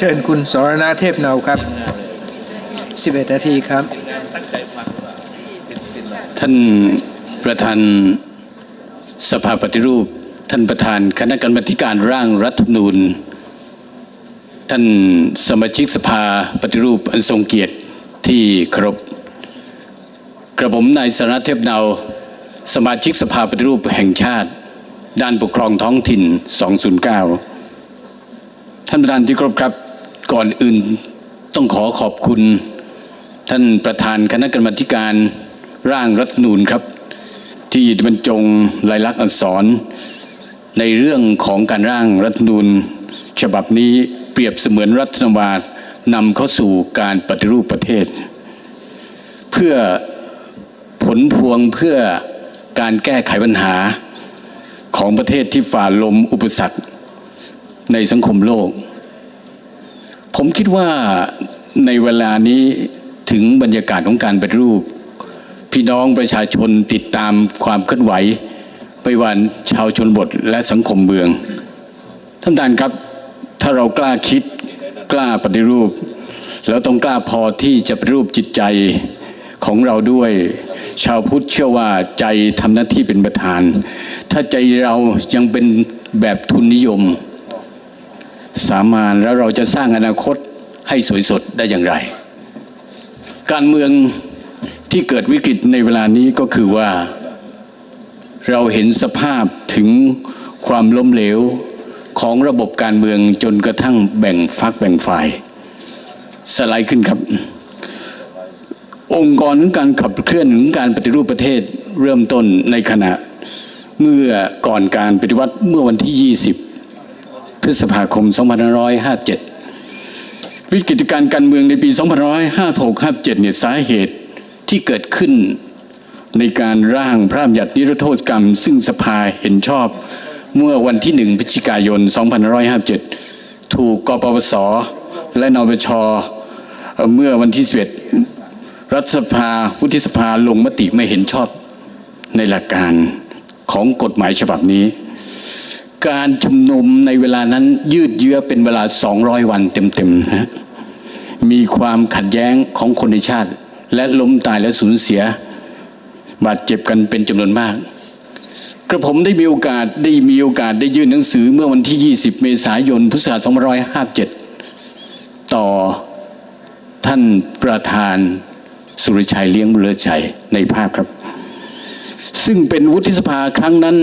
เชิญคุณสรณาเทพเนาครับ 11 นาทีครับ ท่านประธานสภาปฏิรูป ท่านประธานคณะกรรมาธิการร่างรัฐธรรมนูญ ท่านสมาชิกสภาปฏิรูปอันทรงเกียรติที่เคารพกระผมนายสรณเทพเนา สมาชิกสภาปฏิรูปแห่งชาติ ด้านปกครองท้องถิ่น 209 ท่านประธานที่เคารพครับ ก่อนอื่นต้องขอขอบคุณ ท่านประธานคณะกรรมาธิการร่างรัฐนูญครับ ที่บรรจงลายลักษณ์อักษร ในเรื่องของการร่างรัฐนูญฉบับนี้เปรียบเสมือนรัฐธรรมนูญนำเข้าสู่การปฏิรูปประเทศ เพื่อผลพวงเพื่อการแก้ไขปัญหาของประเทศที่ฝ่าลมอุปสรรคในสังคมโลก ผมคิดว่าในเวลานี้ถึงบรรยากาศของการปฏิรูป พี่น้องประชาชนติดตามความเคลื่อนไหวไปวันชาวชนบทและสังคมเมืองท่านประธานครับถ้าเรากล้าคิดกล้าปฏิรูป แล้วต้องกล้าพอที่จะปฏิรูปจิตใจของเราด้วย ชาวพุทธเชื่อว่าใจทำหน้าที่เป็นประธาน ถ้าใจเรายังเป็นแบบทุนนิยม สามานแล้วเราจะสร้างอนาคตให้สวยสดได้อย่างไร การเมืองที่เกิดวิกฤตในเวลานี้ก็คือว่า เราเห็นสภาพถึงความล้มเหลวของระบบการเมืองจนกระทั่งแบ่งฟักแบ่งฝ่าย สไลด์ขึ้นครับ องค์กรของการขับเคลื่อนถึงการปฏิรูปประเทศเริ่มต้นในขณะเมื่อก่อนการปฏิวัติเมื่อวันที่ 20 ฤษภาคม 2557 วิกฤตการการเมืองในปี 2556-57 เนี่ยสาเหตุที่เกิดขึ้นในการร่างพระราชบัญญัตินิรโทษกรรม ซึ่งสภาเห็นชอบเมื่อวันที่ 1พฤศจิกายน 2557 ถูกกปปส และนปชเอ่อเมื่อวันที่ 11 รัฐสภาวุฒิสภาลงมติไม่เห็นชอบในหลักการของกฎหมายฉบับนี้ การชุมนุมในเวลานั้นยืดเยื้อเป็นเวลา 200 วันเต็มๆนะฮะมีความขัดแย้งของคนในชาติ และล้มตายและสูญเสีย บาดเจ็บกันเป็นจำนวนมาก กระผมได้มีโอกาสได้มีโอกาสได้ยื่นหนังสือเมื่อวันที่ 20 เมษายนพุทธศักราช2557 ต่อท่านประธานสุรชัยเลี้ยงบุเลิศชัยในภาพครับ ซึ่งเป็นวุฒิสภาครั้งนั้น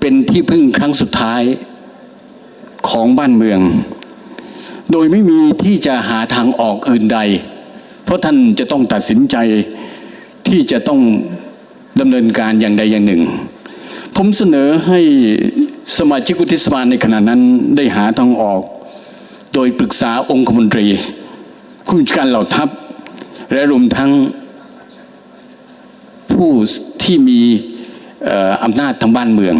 เป็นที่พึ่งครั้งสุดท้ายของบ้านเมือง โดยไม่มีที่จะหาทางออกอื่นใด เพราะท่านจะต้องตัดสินใจที่จะต้องดำเนินการอย่างใดอย่างหนึ่ง ผมเสนอให้สมาชิกวุฒิสภาในขณะนั้นได้หาทางออก โดยปรึกษาองคมนตรีผู้บัญชาการเหล่าทัพ และรวมทั้งผู้ที่มี อำนาจทางบ้านเมือง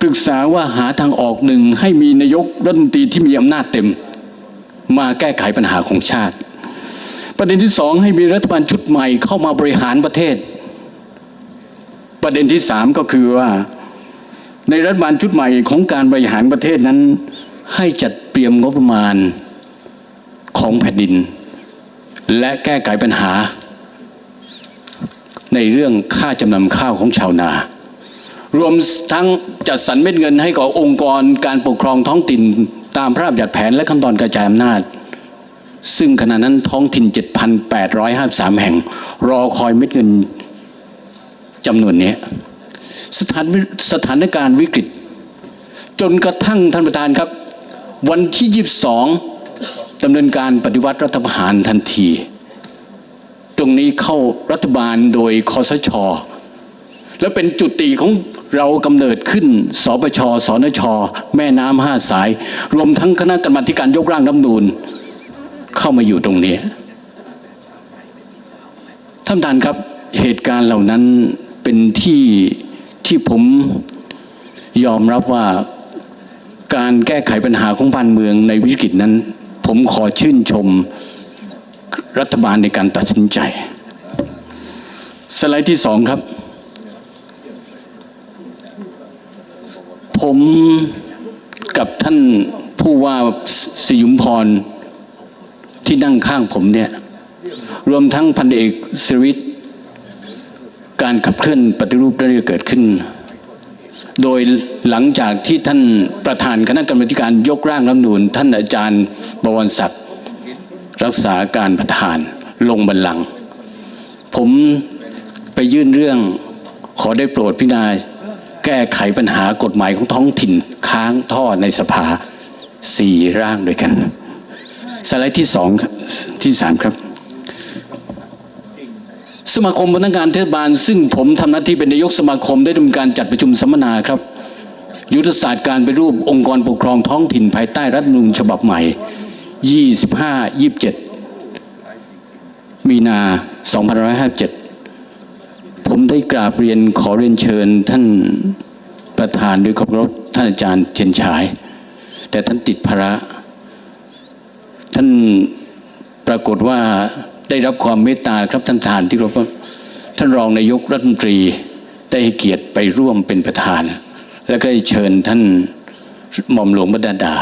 ปรึกษาว่าหาทางออกหนึ่งให้มีนายกรัฐมนตรีที่มีอำนาจเต็ม มาแก้ไขปัญหาของชาติ ประเด็นที่สองให้มีรัฐบาลชุดใหม่เข้ามาบริหารประเทศ ประเด็นที่สามก็คือว่าในรัฐบาลชุดใหม่ของการบริหารประเทศนั้น ให้จัดเตรียมงบประมาณของแผ่นดิน และแก้ไขปัญหา ในเรื่องค่าจำนำข้าวของชาวนา รวมทั้งจัดสรรเม็ดเงินให้กับองค์กรการปกครองท้องถิ่นตามพระราชบัญญัติแผนและขั้นตอนกระจายอำนาจ ซึ่งขณะนั้นท้องถิ่น 7,853 แห่ง รอคอยเม็ดเงินจำนวนนี้สถานสถานการณ์วิกฤต จนกระทั่งท่านประธานครับ วันที่ 22ดำเนินการปฏิวัติรัฐประหารทันที รงนี้เข้ารัฐบาลโดยคอสช และเป็นจุดตีของเรากำเนิดขึ้นสปชสนช แม่น้ำห้าสาย รวมทั้งคณะกรรมาธิการยกร่างรัฐนูญเข้ามาอยู่ตรงนี้ท่านประธานครับเหตุการณ์เหล่านั้นเป็นที่ที่ผมยอมรับว่าการแก้ไขปัญหาของบ้านเมืองในวิกฤตนั้น ผมขอชื่นชม รัฐบาลในการตัดสินใจ สไลด์ที่สองครับ ผมกับท่านผู้ว่าสยุมพรที่นั่งข้างผมเนี่ยรวมทั้งพันเอกสริทการขับเคลื่อนปฏิรูปได้เกิดขึ้น โดยหลังจากที่ท่านประธานคณะกรรมการยกร่างรัฐมนูญท่านอาจารย์บวรศักดิ์ รักษาการประธานลงบัลลังก์ผมไปยื่นเรื่องขอได้โปรดพิจารณาแก้ไขปัญหากฎหมายของท้องถิ่นค้างท่อในสภาสี่ร่างด้วยกัน สไลด์ที่สองที่สามครับ สมาคมพนักงานเทศบาล ซึ่งผมทำหน้าที่เป็นนายกสมาคมได้ดำเนินการจัดประชุมสัมมนาครับ ยุทธศาสตร์การไปรูปองค์กรปกครองท้องถิ่นภายใต้รัฐธรรมนูญฉบับใหม่ 25 27 มีนา 2557 ผมได้กราบเรียนขอเรียนเชิญท่านประธานด้วยเคารพท่านอาจารย์เชนชาย แต่ท่านติดภาระ ท่านปรากฏว่าได้รับความเมตตาครับท่านทานที่เคารพท่านรองนายกรัฐมนตรีได้ให้เกียรติไปร่วมเป็นประธาน และก็ได้เชิญท่านหม่อมหลวงบดาดา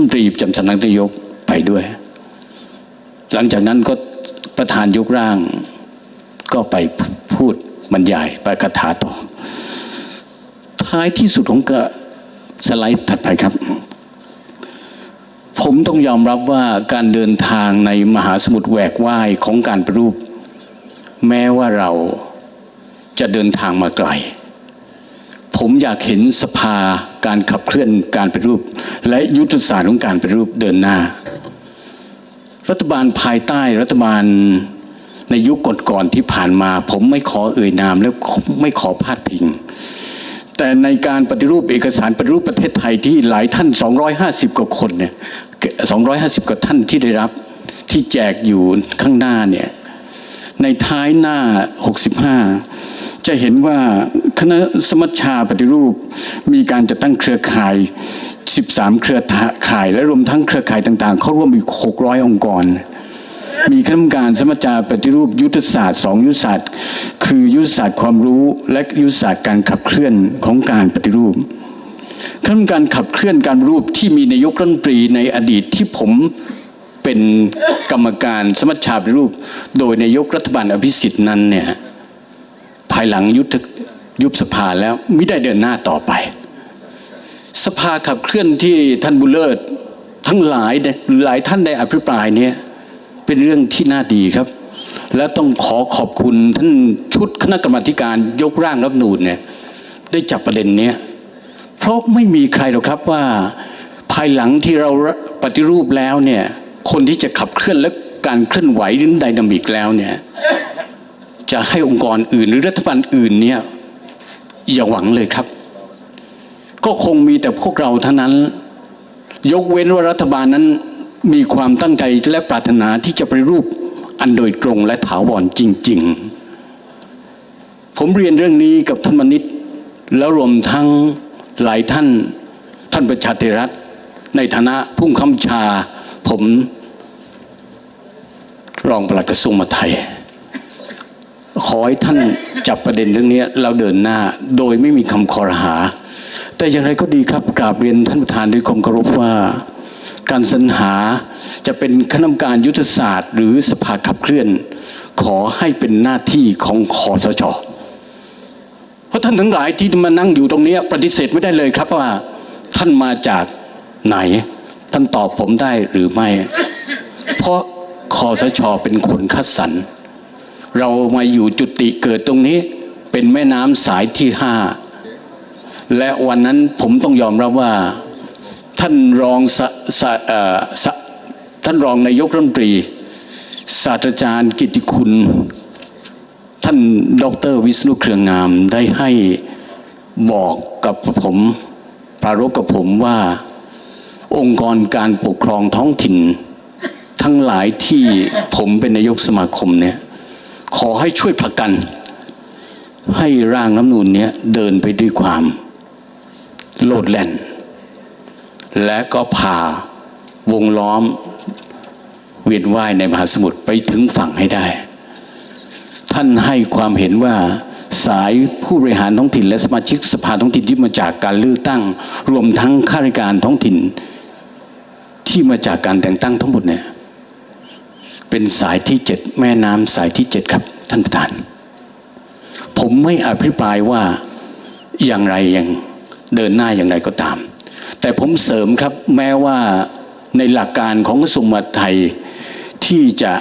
มนตรีประจำสำนักนายกไปด้วย หลังจากนั้นก็ประธานยกร่าง ก็ไปพูดบรรยายประกถาต่อ ท้ายที่สุดของกระสไลด์ถัดไปครับ ผมต้องยอมรับว่าการเดินทางในมหาสมุทรแหวกว่ายของการปฏิรูป แม้ว่าเราจะเดินทางมาไกล ผมอยากเห็นสภา การขับเคลื่อนการปฏิรูป และยุทธศาสตร์ของการปฏิรูปเดินหน้า รัฐบาลภายใต้รัฐบาลในยุคก่อนๆที่ผ่านมา ผมไม่ขอเอ่ยนามและไม่ขอพาดพิง แต่ในการปฏิรูปเอกสารปฏิรูปประเทศไทยที่หลายท่าน 250 กว่าคนเนี่ย250 กว่าท่านที่ได้รับที่แจกอยู่ข้างหน้าเนี่ย ในท้ายหน้า 65 จะเห็นว่าคณะสมัชชาปฏิรูปมีการจัดตั้งเครือข่าย 13 เครือข่าย และรวมทั้งเครือข่ายต่างๆ เข้าร่วมอีก 600 องค์กร มีคณะกรรมการสมัชชาปฏิรูปยุทธศาสตร์สองยุทธศาสตร์ คือยุทธศาสตร์ความรู้และยุทธศาสตร์การขับเคลื่อนของการปฏิรูปคณะกรรมการขับเคลื่อนการรูปที่มีนายกรัฐมนตรีในอดีตที่ผม เป็นกรรมการสมัชชาปฏิรูป โดยนายกรัฐบาลอภิสิทธิ์นั้นเนี่ยภายหลังยุบยุบสภาแล้วไม่ได้เดินหน้าต่อไป สภาขับเคลื่อนที่ท่านบุเลิศทั้งหลายหลายท่านได้อภิปรายเนี่ยเป็นเรื่องที่น่าดีครับ และต้องขอขอบคุณท่านชุดคณะกรรมาการยกร่างรัฐมนูญเนี่ยได้จับประเด็นเนี้ยเพราะไม่มีใครหรอกครับว่าภายหลังที่เราปฏิรูปแล้วเนี่ย คนที่จะขับเคลื่อนและการเคลื่อนไหวหรือไดนามิกแล้วเนี่ยจะให้องค์กรอื่น หรือรัฐบาลอื่นเนี่ยอย่าหวังเลยครับ ก็คงมีแต่พวกเราเท่านั้น ยกเว้นว่ารัฐบาลนั้นมีความตั้งใจและปรารถนาที่จะไปรูปอันโดยตรงและถาวรจริง ๆ ผมเรียนเรื่องนี้กับท่านมนิตแล้วรวมทั้งหลายท่านท่านประชาธิรัฐในฐานะผู้คำชา ผมรองปลัดกระทรวงมหาดไทย ขอให้ท่านจับประเด็นเรื่องนี้เราเดินหน้าโดยไม่มีคำคอรหา แต่อย่างไรก็ดีครับกราบเรียนท่านประธานด้วยความเคารพว่า การสรรหาจะเป็นคณะกรรมการยุทธศาสตร์ หรือสภาขับเคลื่อน ขอให้เป็นหน้าที่ของคอสชเพราะท่านทั้งหลายที่มานั่งอยู่ตรงนี้ปฏิเสธไม่ได้เลยครับว่า ท่านมาจากไหน ท่านตอบผมได้หรือไม่ เพราะคอสชเป็นคนคัดสรรเรามาอยู่จุติเกิดตรงนี้เป็นแม่น้ำสายที่ห้าและวันนั้นผมต้องยอมรับว่าท่านรองสสเอ่อสท่านรองนายกรัฐมนตรี ศาสตราจารย์กิติคุณ ท่านดรวิษณุเครืองามได้ให้บอกกับผมปรารภกับผมว่า องค์กรการปกครองท้องถิ่น ทั้งหลายที่ผมเป็นนายกสมาคมเนี่ยขอให้ช่วยผลักดัน ให้ร่างน้ำนูนเนี้ยเดินไปด้วยความโลดแล่น และก็พาวงล้อมเวียนว่ายในมหาสมุทรไปถึงฝั่งให้ได้ ท่านให้ความเห็นว่าสายผู้บริหารท้องถิ่นและสมาชิกสภาท้องถิ่นที่มาจากการเลือกตั้ง รวมทั้งข้าราชการท้องถิ่น ที่มาจากการแต่งตั้งทั้งหมดเนี่ยเป็นสายที่เจ็ดแม่น้ำสายที่เจ็ดครับท่านประธาน ผมไม่อภิปรายว่าอย่างไรยังเดินหน้าอย่างไรก็ตาม แต่ผมเสริมครับแม้ว่าในหลักการของกระทรวงมหาดไทยที่จะ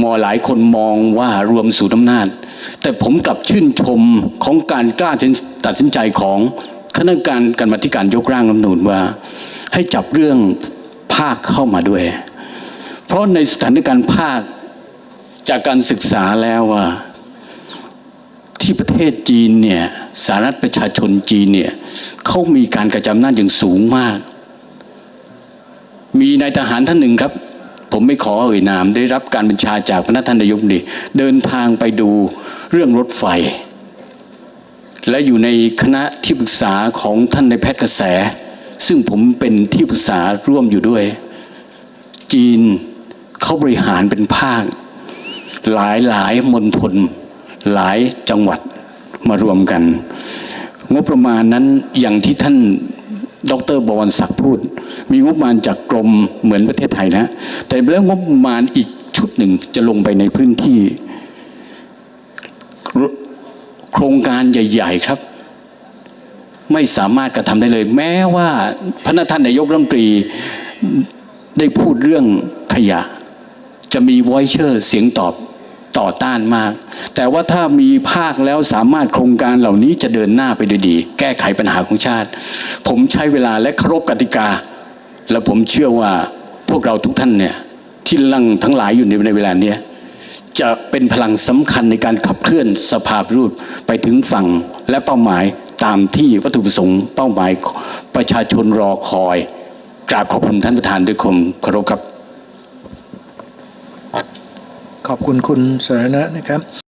มอหลายคนมองว่ารวมสู่อำนาจ แต่ผมกลับชื่นชมของการกล้าตัดสินใจของคณะกรรมการกรรมาธิการยกร่างรัฐมนูญว่า ให้จับเรื่อง ภาคเข้ามาด้วย เพราะในสถานการณ์ภาคจากการศึกษาแล้วว่า ที่ประเทศจีนเนี่ยสาธารณรัฐประชาชนจีนเนี่ยเขามีการกระจายอำนาจอย่างสูงมาก มีนายทหารท่านหนึ่งครับ ผมไม่ขอเอ่ยนามได้รับการบัญชาจากพระท่านนายกดีเดินทางไปดูเรื่องรถไฟ และอยู่ในคณะที่ปรึกษาของท่านในแพทย์กระแส ซึ่งผมเป็นที่ปรึกษาร่วมอยู่ด้วย จีนเขาบริหารเป็นภาค หลายหลายมณฑลหลายจังหวัดมารวมกัน งบประมาณนั้นอย่างที่ท่านดรบวรศักดิ์พูด มีงบประมาณจากกรมเหมือนประเทศไทยนะ แต่แล้วงบประมาณอีกชุดหนึ่งจะลงไปในพื้นที่ โครงการใหญ่ ๆ ครับ ไม่สามารถกระทำได้เลย แม้ว่าพระท่านนายกรัฐมนตรีได้พูดเรื่องขยะ จะมีไวเชอร์เสียงตอบต่อต้านมาก แต่ว่าถ้ามีภาคแล้วสามารถโครงการเหล่านี้จะเดินหน้าไปด้วยดี แก้ไขปัญหาของชาติ ผมใช้เวลาและเคารพกติกา และผมเชื่อว่าพวกเราทุกท่านเนี่ยที่ลังทั้งหลายอยู่ในในเวลาเนี้ยจะเป็นพลังสำคัญในการขับเคลื่อนสภาพรูปไปถึงฝั่งและเป้าหมาย ตามที่วัตถุประสงค์เป้าหมายประชาชนรอคอยกราบขอบคุณท่านประธานด้วยความเคารพครับ ขอบคุณคุณสรณะนะครับ